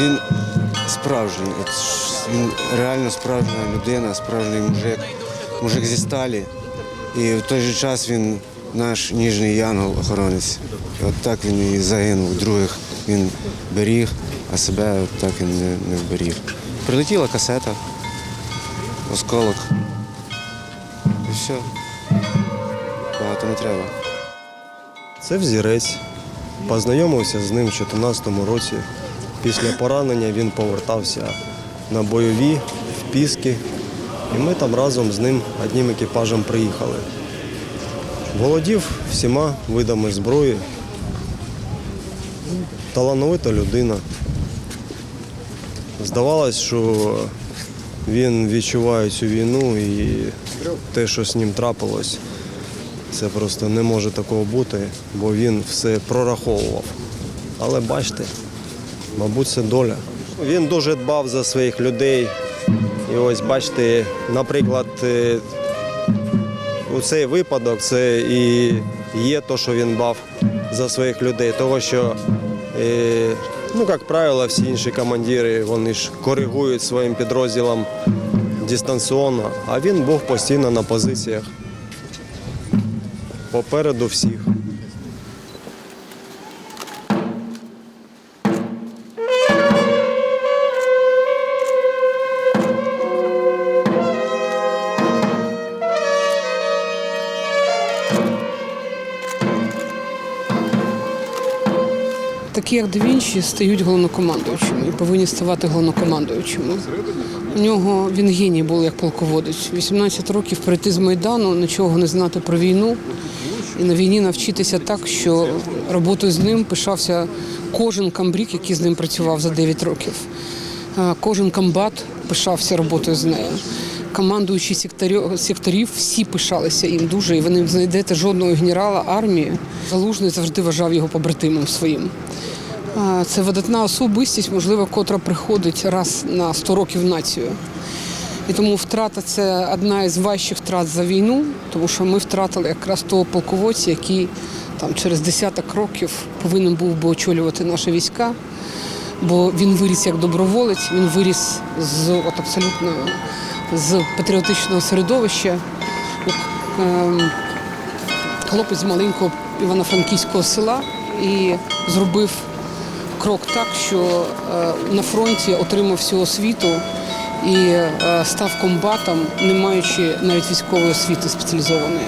він справжній. Він реально справжня людина, справжній мужик, мужик зі сталі. І в той же час він наш ніжний янгол-охоронець. От так він і загинув. Других він беріг, а себе от так він не, не вберіг. Прилетіла касета, осколок. І все. Багато не треба. Це взірець. Познайомився з ним у 2014 році. Після поранення він повертався на бойові в Піски. І ми там разом з ним одним екіпажем приїхали. Володів всіма видами зброї. Талановита людина. Здавалось, що він відчуває цю війну і те, що з ним трапилось, це просто не може такого бути, бо він все прораховував. Але бачите, мабуть, це доля. Він дуже дбав за своїх людей. І ось бачите, наприклад, е, у цей випадок це і є те, що він дбав за своїх людей. Того, що, е, ну, як правило, всі інші командири вони ж коригують своїм підрозділам дистанційно, а він був постійно на позиціях попереду всіх. Такі, як Да Вінчі, стають головнокомандуючими і повинні ставати головнокомандуючими. У нього він геній був як полководець. 18 років прийти з Майдану, нічого не знати про війну і на війні навчитися так, що роботою з ним пишався кожен камбрік, який з ним працював за 9 років. Е, Кожен комбат пишався роботою з нею. Командуючі секторів, всі пишалися їм дуже, і ви не знайдете жодного генерала армії. Залужний завжди вважав його побратимом своїм. Це видатна особистість, можливо, котра приходить раз на 100 років націю. І тому втрата це одна із важчих втрат за війну, тому що ми втратили якраз того полководця, який там через десяток років повинен був би очолювати наші війська. Бо він виріс як доброволець, він виріс з от абсолютно з патріотичного середовища. Ем, Хлопець з маленького івано-франківського села і зробив крок так, що е, на фронті отримав всю освіту і е, став комбатом, не маючи навіть військової освіти спеціалізованої.